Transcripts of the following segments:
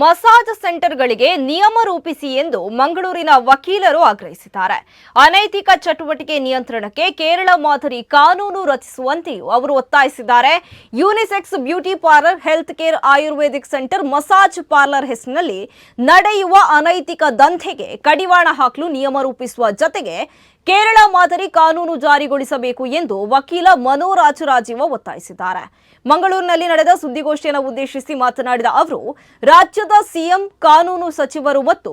Massage ಸೆಂಟರ್ಗಳಿಗೆ ನಿಯಮ ರೂಪಿಸಿ ಎಂದು ಮಂಗಳೂರಿನ ವಕೀಲರು ಆಗ್ರಹಿಸಿದ್ದಾರೆ. ಅನೈತಿಕ ಚಟುವಟಿಕೆ ನಿಯಂತ್ರಣಕ್ಕೆ ಕೇರಳ ಮಾದರಿ ಕಾನೂನು ರಚಿಸುವಂತೆಯೂ ಅವರು ಒತ್ತಾಯಿಸಿದ್ದಾರೆ. Unisex beauty parlour, health care, ayurvedic centre, massage parlour ಹೆಸರಿನಲ್ಲಿ ನಡೆಯುವ ಅನೈತಿಕ ದಂಧೆಗೆ ಕಡಿವಾಣ ಹಾಕಲು ನಿಯಮ ರೂಪಿಸುವ ಜತೆಗೆ ಕೇರಳ ಮಾದರಿ ಕಾನೂನು ಜಾರಿಗೊಳಿಸಬೇಕು ಎಂದು ವಕೀಲ ಮನೋರಾಜು ರಾಜೀವ ಒತ್ತಾಯಿಸಿದ್ದಾರೆ. ಮಂಗಳೂರಿನಲ್ಲಿ ನಡೆದ ಸುದ್ದಿಗೋಷ್ಠಿಯನ್ನು ಉದ್ದೇಶಿಸಿ ಮಾತನಾಡಿದ ಅವರು ರಾಜ್ಯದ ಸಿಎಂ ಕಾನೂನು ಸಚಿವರು ಮತ್ತು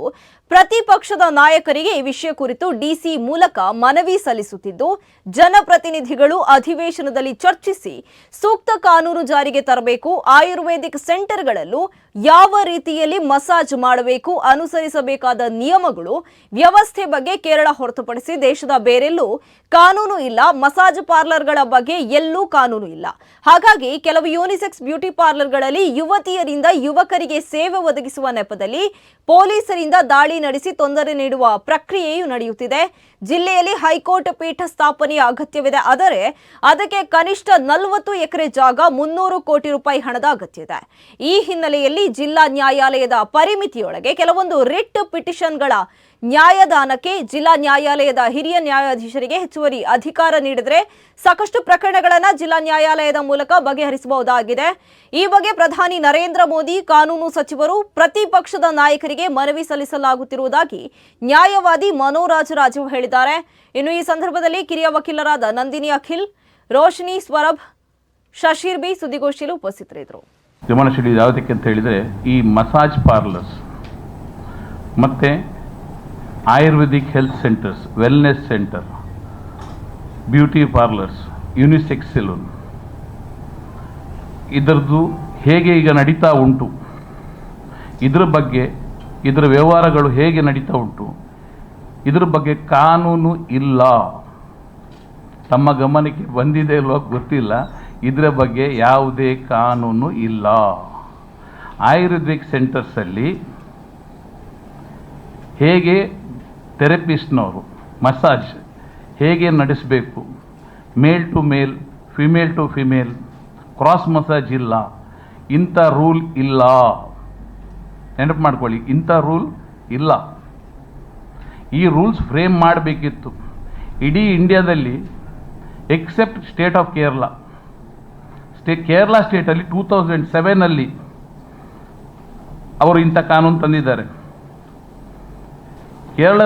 ಪ್ರತಿಪಕ್ಷದ ನಾಯಕರಿಗೆ ಈ ವಿಷಯ ಕುರಿತು ಡಿಸಿ ಮೂಲಕ ಮನವಿ ಸಲ್ಲಿಸುತ್ತಿದ್ದು, ಜನಪ್ರತಿನಿಧಿಗಳು ಅಧಿವೇಶನದಲ್ಲಿ ಚರ್ಚಿಸಿ ಸೂಕ್ತ ಕಾನೂನು ಜಾರಿಗೆ ತರಬೇಕು, ಆಯುರ್ವೇದಿಕ್ ಸೆಂಟರ್ಗಳಲ್ಲೂ ಯಾವ ರೀತಿಯಲ್ಲಿ ಮಸಾಜ್ ಮಾಡಬೇಕು, ಅನುಸರಿಸಬೇಕಾದ ನಿಯಮಗಳು ವ್ಯವಸ್ಥೆ ಬಗ್ಗೆ ಕೇರಳ ಹೊರತುಪಡಿಸಿ ದೇಶದ ಬೇರೆಲ್ಲೂ ಕಾನೂನು ಇಲ್ಲ, ಮಸಾಜ್ ಪಾರ್ಲರ್ಗಳ ಬಗ್ಗೆ ಎಲ್ಲೂ ಕಾನೂನು ಇಲ್ಲ. ಹಾಗಾಗಿ ಕೆಲವು ಯೂನಿಸೆಕ್ಸ್ ಬ್ಯೂಟಿ ಪಾರ್ಲರ್ಗಳಲ್ಲಿ ಯುವತಿಯರಿಂದ ಯುವಕರಿಗೆ ಸೇವೆ ಒದಗಿಸುವ ನೆಪದಲ್ಲಿ ಪೊಲೀಸರಿಂದ ದಾಳಿ ನಡೆಸಿ ತೊಂದರೆ ನೀಡುವ ಪ್ರಕ್ರಿಯೆಯೂ ನಡೆಯುತ್ತಿದೆ. ಜಿಲ್ಲೆಯಲ್ಲಿ ಹೈಕೋರ್ಟ್ ಪೀಠ ಸ್ಥಾಪನೆಯ ಅಗತ್ಯವಿದೆ. ಆದರೆ ಅದಕ್ಕೆ ಕನಿಷ್ಠ ನಲವತ್ತು ಎಕರೆ ಜಾಗ ಮುನ್ನೂರು ಕೋಟಿ ರೂಪಾಯಿ ಹಣದ ಅಗತ್ಯ ಇದೆ ಈ ಹಿನ್ನೆಲೆಯಲ್ಲಿ ಜಿಲ್ಲಾ ನ್ಯಾಯಾಲಯದ ಪರಿಮಿತಿಯೊಳಗೆ ಕೆಲವೊಂದು ರಿಟ್ ಪಿಟಿಷನ್ಗಳ ನ್ಯಾಯದಾನಕ್ಕೆ ಜಿಲ್ಲಾ ನ್ಯಾಯಾಲಯದ ಹಿರಿಯ ನ್ಯಾಯಾಧೀಶರಿಗೆ ಹೆಚ್ಚುವರಿ ಅಧಿಕಾರ ನೀಡಿದರೆ ಸಾಕಷ್ಟು ಪ್ರಕರಣಗಳನ್ನು ಜಿಲ್ಲಾ ನ್ಯಾಯಾಲಯದ ಮೂಲಕ ಬಗೆಹರಿಸಬಹುದಾಗಿದೆ. ಈ ಬಗ್ಗೆ ಪ್ರಧಾನಿ ನರೇಂದ್ರ ಮೋದಿ, ಕಾನೂನು ಸಚಿವರು ಪ್ರತಿಪಕ್ಷದ ನಾಯಕರಿಗೆ ಮನವಿ ಸಲ್ಲಿಸಲಾಗುತ್ತಿರುವುದಾಗಿ ನ್ಯಾಯವಾದಿ ಮನೋರಾಜ ರಾಜು ಹೇಳಿದ್ದಾರೆ. ಇನ್ನು ಈ ಸಂದರ್ಭದಲ್ಲಿ ಕಿರಿಯ ವಕೀಲರಾದ ನಂದಿನಿ ಅಖಿಲ್ ರೋಶಿನಿ ಸ್ವರಬ್ ಶಶೀರ್ ಬಿ ಸುದ್ದಿಗೋಷ್ಠಿಯಲ್ಲಿ ಉಪಸ್ಥಿತರಿದ್ದರು. ಗಮನಿಸಲಿ ಯಾವುದಕ್ಕೆ ಅಂತ ಹೇಳಿದರೆ ಈ ಮಸಾಜ್ ಪಾರ್ಲರ್ಸ್ ಮತ್ತು ayurvedic health centres wellness centre beauty parlours unisex salon ಇದರದ್ದು ಹೇಗೆ ಈಗ ನಡೀತಾ ಉಂಟು? ಇದರ ಬಗ್ಗೆ, ಇದರ ವ್ಯವಹಾರಗಳು ಹೇಗೆ ನಡೀತಾ ಉಂಟು? ಇದರ ಬಗ್ಗೆ ಕಾನೂನು ಇಲ್ಲ. ತಮ್ಮ ಗಮನಕ್ಕೆ ಬಂದಿದೆ ಇಲ್ವೋ ಗೊತ್ತಿಲ್ಲ. ಇದರ ಬಗ್ಗೆ ಯಾವುದೇ ಕಾನೂನು ಇಲ್ಲ. ಆಯುರ್ವೇದಿಕ್ ಸೆಂಟರ್ಸಲ್ಲಿ ಹೇಗೆ ಥೆರಪಿಸ್ಟ್ನವರು, ಮಸಾಜ್ ಹೇಗೆ ನಡೆಸಬೇಕು? Male to male, female to female, cross massage ಇಲ್ಲ, ಇಂಥ ರೂಲ್ ಇಲ್ಲ. ನೆನಪು ಮಾಡ್ಕೊಳ್ಳಿ, ಇಂಥ ರೂಲ್ ಇಲ್ಲ. ಈ ರೂಲ್ಸ್ ಫ್ರೇಮ್ ಮಾಡಬೇಕಿತ್ತು. ಇಡೀ ಇಂಡಿಯಾದಲ್ಲಿ except state of Kerala stay Kerala ಸ್ಟೇಟಲ್ಲಿ two thousand ಸೆವೆನಲ್ಲಿ ಅವರು ಇಂಥ ಕಾನೂನು ತಂದಿದ್ದಾರೆ. ಕೇರಳ